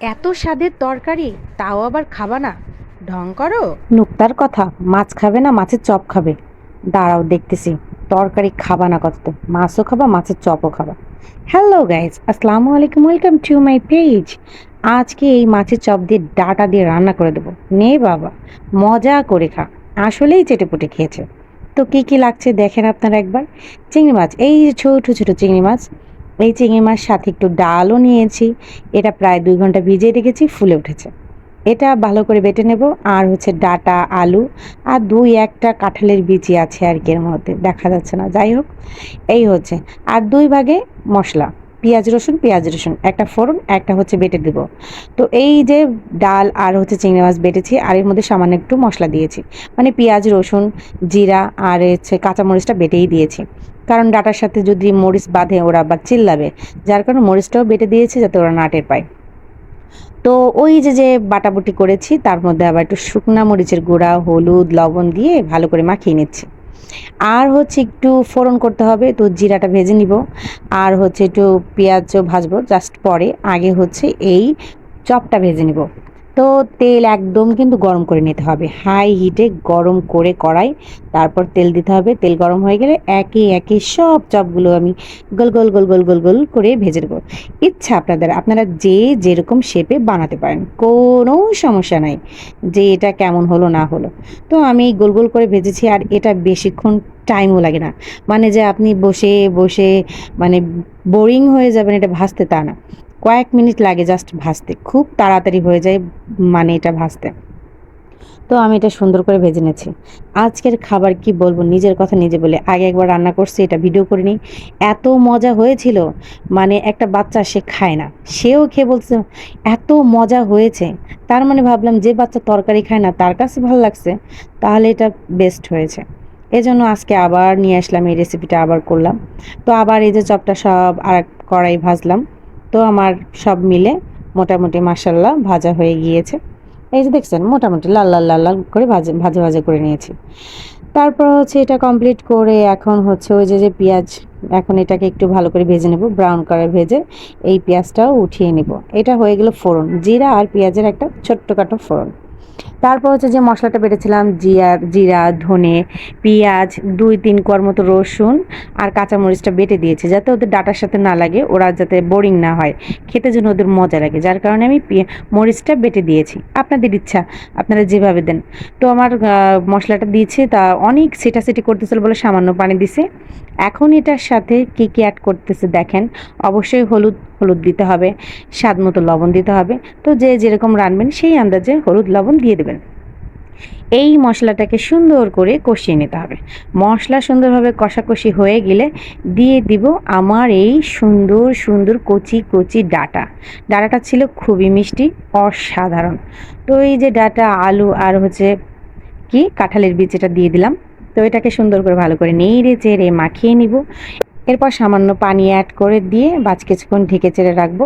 এত স্বাদের তরকারি, তাও আবার খাবা না। ঢং করো। নুক্তার কথা, মাছ খাবে না, মাছের চপ খাবে। দাঁড়াও, দেখতেছি। তরকারি খাবা না কত? মাছও খাবা, মাছের চপও খাবা। হ্যালো গাইজ আসসালামু আলাইকুম ওয়েলকাম টু মাই পেজ আজকে এই মাছের চপ দিয়ে ডাটা দিয়ে রান্না করে দেবো। নে বাবা, মজা করে খা। আসলেই চেটেপুটে খেয়েছে। তো কি কি লাগছে দেখেন আপনারা একবার। চিংড়ি মাছ, এই ছোট ছোট চিংড়ি মাছ। এই চিংড়ি মাছ সাথে একটু ডালও নিয়েছি। এটা প্রায় দুই ঘণ্টা ভিজিয়ে রেখেছি, ফুলে উঠেছে। এটা ভালো করে বেটে নেব। আর হচ্ছে ডাটা, আলু আর দুই একটা কাঁঠালের বিচি আছে আর কি এর মধ্যে। দেখা যাচ্ছে না। যাই হোক, এই হচ্ছে। আর দুই ভাগে মশলা, পেঁয়াজ রসুন পেঁয়াজ রসুন। একটা ফোড়ন, একটা হচ্ছে বেটে দেব। তো এই যে ডাল আর হচ্ছে চিংড়ি মাছ বেটেছি, আর এর মধ্যে সামান্য একটু মশলা দিয়েছি। মানে পেঁয়াজ রসুন, জিরা আর হচ্ছে কাঁচামরিচটা বেটেই দিয়েছি। কারণ ডাটার সাথে যদি মরিচ বাঁধে, ওরা বা চিল্লাবে। যার কারণে মরিচটাও বেটে দিয়েছে যাতে ওরা নাটের পায়। তো ওই যে যে বাটাবুটি করেছি, তার মধ্যে আবার একটু শুকনা মরিচের গুঁড়া, হলুদ, লবণ দিয়ে ভালো করে মাখিয়ে নিচ্ছি। আর হচ্ছে একটু ফোড়ন করতে হবে, তো জিরাটা ভেজে নিব। আর হচ্ছে একটু পেঁয়াজও ভাজবো জাস্ট পরে। আগে হচ্ছে এই চপটা ভেজে নিব। তো তেল একদম কিন্তু গরম করে নিতে হবে। হাই হিটে গরম করে কড়াই, তারপর তেল দিতে হবে। তেল গরম হয়ে গেলে একে একে সব চপগুলো আমি গোল গোল গোল গোল গোল গোল করে ভেজে দেবো ইচ্ছা আপনাদের, আপনারা যে যেরকম শেপে বানাতে পারেন, কোনো সমস্যা নাই যে এটা কেমন হলো, না হলো। তো আমি গোল গোল করে ভেজেছি আর এটা বেশিক্ষণ টাইমও লাগে না। মানে যে আপনি বসে বসে মানে বোরিং হয়ে যাবেন এটা ভাজতে তা না। কয়েক মিনিট লাগে জাস্ট ভাজতে। খুব তাড়াতাড়ি হয়ে যায় মানে এটা ভাজতে। তো আমি এটা সুন্দর করে ভেজে নিয়েছি। আজকের খাবার কি বলব? নিজের কথা নিজে বলে আগে একবার রান্না করছি, এটা ভিডিও করে নিই এত মজা হয়েছিল মানে একটা বাচ্চা সে খায় না। সেও খেয়ে বলছে, এত মজা হয়েছে। তার মানে ভাবলাম যে বাচ্চা তরকারি খায় না, তার কাছে ভালো লাগছে, তাহলে এটা বেস্ট হয়েছে। এজন্য আজকে আবার নিয়ে আসলাম, এই রেসিপিটা আবার করলাম। তো আবার এই যে চপটা সব আর কড়াই ভাজলাম। তো আমার সব মিলে মোটামুটি মাসাল্লাহ ভাজা হয়ে গিয়েছে। এই যে দেখছেন, মোটামুটি লাল লাল লাল লাল করে ভাজা ভাজা ভাজা করে নিয়েছি। তারপর হচ্ছে এটা কমপ্লিট করে এখন হচ্ছে ওই যে যে পেঁয়াজ এখন এটাকে একটু ভালো করে ভেজে নেব ব্রাউন কালার ভেজে এই পেঁয়াজটাও উঠিয়ে নেব। এটা হয়ে গেল ফোড়ন, জিরা আর পেঁয়াজের একটা ছোট্টখাটো ফোড়ন। তারপর হচ্ছে যে মশলাটা বেটেছিলাম জিয়ার জিরা, ধনে, পেঁয়াজ, দুই তিন কোয়ার মতো রসুন আর কাঁচামরিচটা বেটে দিয়েছে যাতে ওদের ডাটার সাথে না লাগে, ওরা যাতে বোরিং না হয়, খেতে যেন ওদের মজা লাগে। যার কারণে আমি মরিচটা বেটে দিয়েছি। আপনাদের ইচ্ছা, আপনারা যেভাবে দেন। তো আমার মশলাটা দিয়েছে, তা অনেক সেটাসেটি করতেছিল বলে সামান্য পানি দিছে। এখন এটার সাথে কি কি অ্যাড করতেছে দেখেন। অবশ্যই হলুদ হলুদ দিতে হবে, স্বাদ মতো লবণ দিতে হবে। তো যে যেরকম রানবেন সেই আন্দাজে হলুদ, লবণ দিয়ে দেবেন। এই মশলাটাকে সুন্দর করে কষিয়ে নিতে হবে। মশলা সুন্দরভাবে কষাকষি হয়ে গেলে দিয়ে দিব আমার এই সুন্দর সুন্দর কচি কচি ডাটা। ডাটাটা ছিল খুবই মিষ্টি, অসাধারণ। তো এই যে ডাটা, আলু আর হচ্ছে কি, কাঁঠালের বীজ এটা দিয়ে দিলাম তো এটাকে সুন্দর করে ভালো করে নেড়ে চেড়ে মাখিয়ে নিব। এরপর সামান্য পানি অ্যাড করে দিয়ে বাজ কিছুক্ষণ ঢেকে চেড়ে রাখব।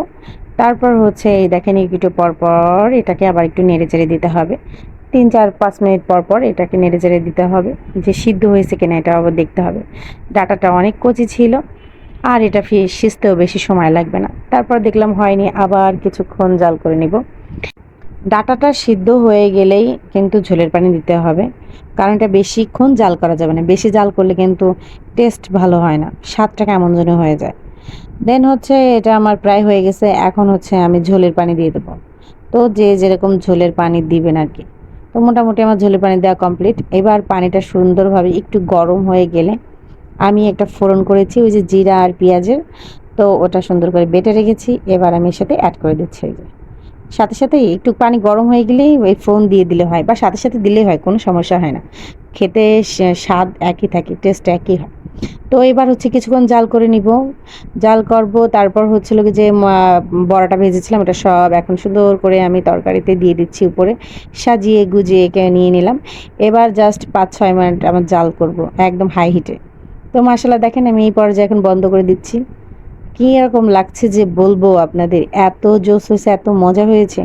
তারপর হচ্ছে এই দেখেন একটু পর পর এটাকে আবার একটু নেড়ে চেড়ে দিতে হবে। তিন, চার, পাঁচ মিনিট পর পর এটাকে নেড়ে চেড়ে দিতে হবে। যে সিদ্ধ হয়েছে কিনা এটা আবার দেখতে হবে। ডাটাটা অনেক কচি ছিল। আর এটা সিজতেও বেশি সময় লাগবে না। তারপর দেখলাম হয়নি, আবার কিছুক্ষণ জাল করে নিব। ডাটাটা সিদ্ধ হয়ে গেলেই কিন্তু ঝোলের পানি দিতে হবে। কারণ এটা বেশিক্ষণ জাল করা যাবে না। বেশি জাল করলে কিন্তু টেস্ট ভালো হয় না। স্বাদটা কেমন যেন হয়ে যায়। দেন হচ্ছে এটা আমার প্রায় হয়ে গেছে। এখন হচ্ছে আমি ঝোলের পানি দিয়ে দেবো। তো যে যেরকম ঝোলের পানি দিবেন আর কি। তো মোটামুটি আমার ঝোলের পানি দেওয়া কমপ্লিট এবার পানিটা সুন্দরভাবে একটু গরম হয়ে গেলে আমি একটা ফোড়ন করেছি, ওই যে জিরা আর পেঁয়াজের। তো ওটা সুন্দর করে বেটে রেখেছি। এবার আমি এর সাথে অ্যাড করে দিচ্ছি। সাথে সাথে একটু পানি গরম হয়ে গেলেই ওই ফোন দিয়ে দিলে হয় বা সাথে সাথে দিলেই হয়, কোনো সমস্যা হয় না। খেতে স্বাদ একই থাকে টেস্ট একই হয়। তো এবার হচ্ছে কিছুক্ষণ জাল করে নিব। জাল করব, তারপর হচ্ছিল যে বড়াটা ভেজেছিলাম ওটা সব এখন সুন্দর করে আমি তরকারিতে দিয়ে দিচ্ছি উপরে। সাজিয়ে গুজিয়ে নিয়ে নিলাম। এবার জাস্ট পাঁচ, ছয় মিনিট আমার জাল করব, একদম হাই হিটে তো মাসালা দেখেন আমি এই পর্যায়ে এখন বন্ধ করে দিচ্ছি। কী এরকম লাগছে যে বলব আপনাদের? এত জোস হয়েছে, এত মজা হয়েছে।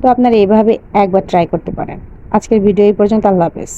তো আপনারা এভাবে একবার ট্রাই করতে পারেন। আজকের ভিডিও এই পর্যন্ত, আল্লাহ হাফেজ।